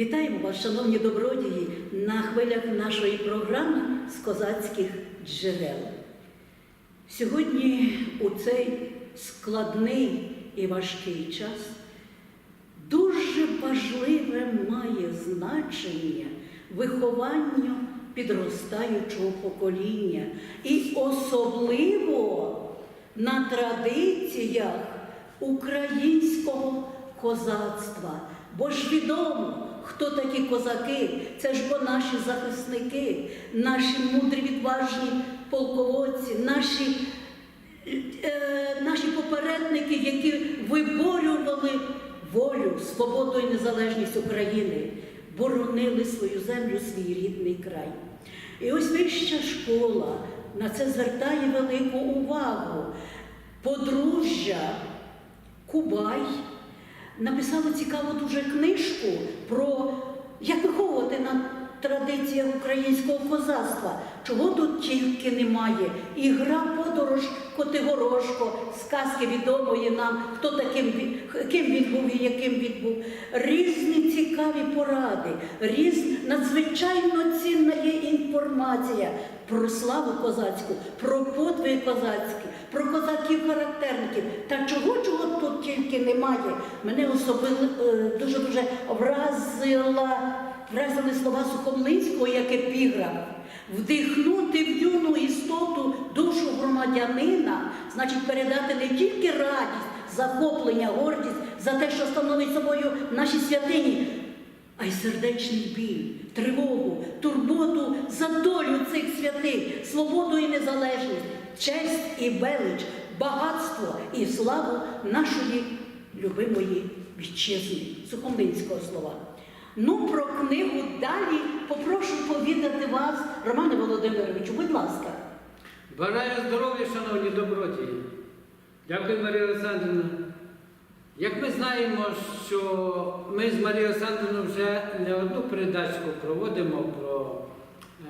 Вітаємо вас, шановні добродії, на хвилях нашої програми з козацьких джерел. Сьогодні у цей складний і важкий час дуже важливе має значення виховання підростаючого покоління і особливо на традиціях українського козацтва. Бо ж відомо, хто такі козаки, це ж бо наші захисники, наші мудрі відважні полководці, наші, е, наші попередники, які виборювали волю, свободу і незалежність України, боронили свою землю, свій рідний край. І ось вища школа на це звертає велику увагу. Подружжя Кубай написало цікаву дуже книжку про як виховувати на традиціях українського козацтва. Чого тут тільки немає. І гра подорож Котигорошко, сказки відомої нам, хто таким ким він був і яким він був. Різні цікаві поради, різ, надзвичайно цінна є інформація про славу козацьку, про подвиги козацькі, про козаків-характерників. Та чого чого тут тільки немає. Мене особливо дуже дуже вразила, вразили слова Сухомлинського як епіграф. Вдихнути в юну істоту душу громадянина, значить передати не тільки радість, захоплення, гордість за те, що становить собою наші святині, а й сердечний біль, тривогу, турботу за долю цих святих, свободу і незалежність, честь і велич, багатство і славу нашої любимої вітчизни, Сухомлинського слова. Ну, про книгу далі попрошу повідати вас, Романе Володимировичу, будь ласка. Бажаю здоров'я, шановні добродії. Дякую, Марія Олександрівна. Як ми знаємо, що ми з Марією Олександрівною вже не одну передачку проводимо про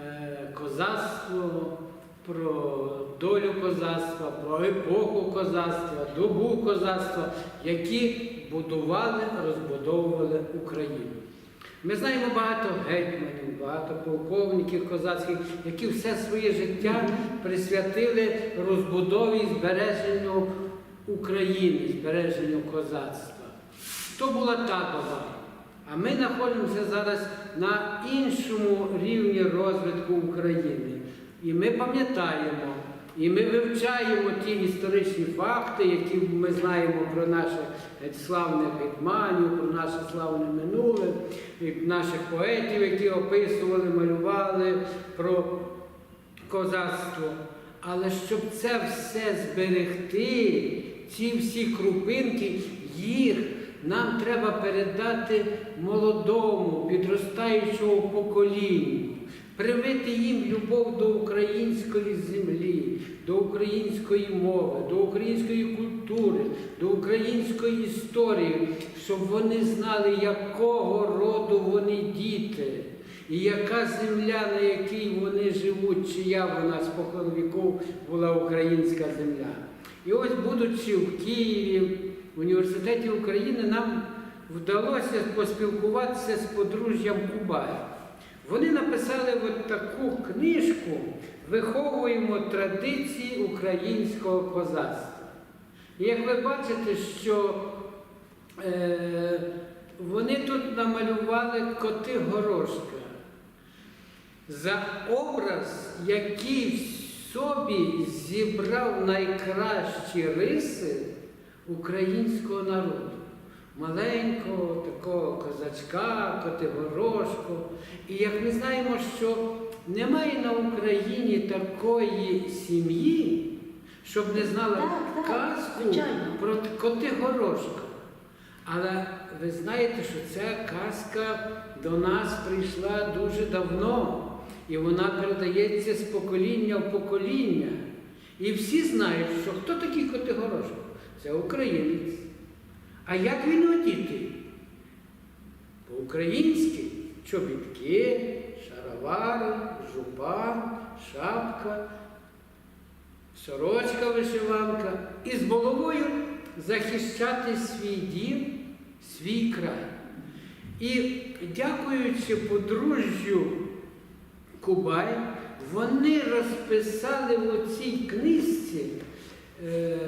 е, козацтво, про долю козацтва, про епоху козацтва, добу козацтва, які будували, розбудовували Україну. Ми знаємо багато гетьманів, багато полковників козацьких, які все своє життя присвятили розбудові і збереженню України, збереженню козацтва. То була та доба. А ми знаходимося зараз на іншому рівні розвитку України. І ми пам'ятаємо, і ми вивчаємо ті історичні факти, які ми знаємо про наших славних гетьманів, про наше славне минуле, наших поетів, які описували, малювали про козацтво. Але щоб це все зберегти, ці всі крупинки, їх нам треба передати молодому, підростаючому поколінню, привити їм любов до української землі, до української мови, до української культури, до української історії, щоб вони знали, якого роду вони діти. І яка земля, на якій вони живуть, чия вона спокон віков була українська земля. І ось, будучи в Києві, в університеті України, нам вдалося поспілкуватися з подружжям Кубая. Вони написали от таку книжку Виховуємо традиції українського козацтва. І як ви бачите, що е, вони тут намалювали коти горошка за образ, який в собі зібрав найкращі риси українського народу. Маленького такого козачка, котигорошку. І як ми знаємо, що немає на Україні такої сім'ї, щоб не знала Так, так, казку звичайно. про котигорошка. Але ви знаєте, що ця казка до нас прийшла дуже давно, і вона передається з покоління в покоління. І всі знають, що хто такий Котигорошко? Це українець. А як він одітий? По-українськи чобітки, шаровари, жупан, шапка, сорочка вишиванка. І з головою захищати свій дім, свій край. І дякуючи подружжю Кубай, вони розписали в цій книжці е,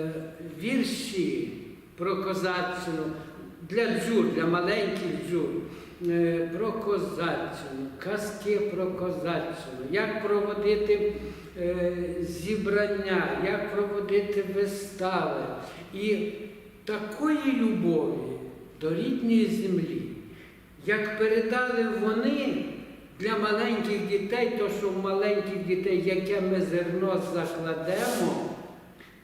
вірші про козаччину для джур, для маленьких джур, е, про козаччину, казки про козаччину, як проводити е, зібрання, як проводити вистави. І такої любові до рідної землі, як передали вони для маленьких дітей, то що в маленьких дітей, яке ми зерно закладемо,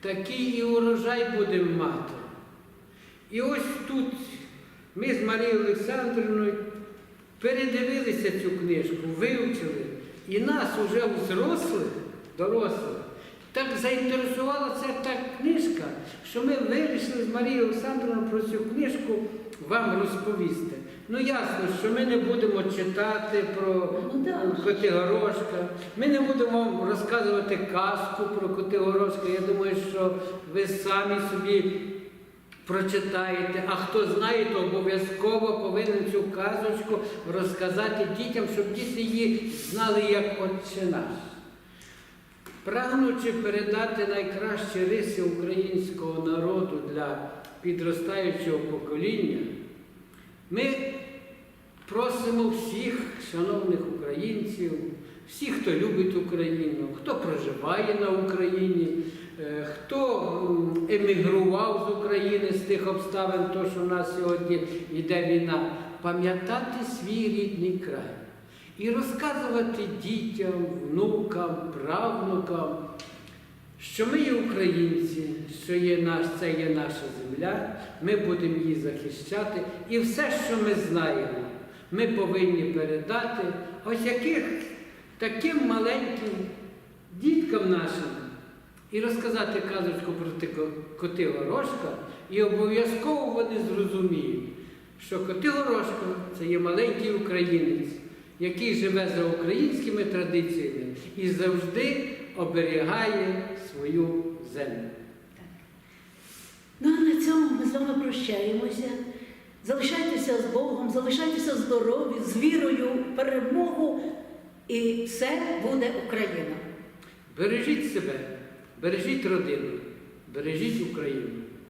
такий і урожай будемо мати. І ось тут ми з Марією Олександрівною передивилися цю книжку, вивчили, і нас уже взрослих, дорослих, так заінтересувала ця та книжка, що ми вирішили з Марією Олександровною про цю книжку вам розповісти. Ну ясно, що ми не будемо читати про Ну. Котигорошка, ми не будемо вам розказувати казку про Котигорошка. Я думаю, що ви самі собі прочитаєте, а хто знає, то обов'язково повинен цю казочку розказати дітям, щоб діти її знали як Отче наш. Прагнучи передати найкращі риси українського народу для підростаючого покоління, ми просимо всіх шановних українців, всіх, хто любить Україну, хто проживає на Україні, хто емігрував з України з тих обставин, то що в нас сьогодні йде війна, пам'ятати свій рідний край і розказувати дітям, внукам, правнукам, що ми є українці, що є наш, це є наша земля, ми будемо її захищати. І все, що ми знаємо, ми повинні передати ось яких таким маленьким діткам нашим і розказати казочку про ти- коти і обов'язково вони зрозуміють, що коти горошка це є маленький українець, який живе за українськими традиціями і завжди оберігає свою землю. Ну а на цьому ми з вами прощаємося. Залишайтеся з Богом, залишайтеся здорові, з вірою, перемогу, і все буде Україна. Бережіть себе, бережіть родину, бережіть Україну.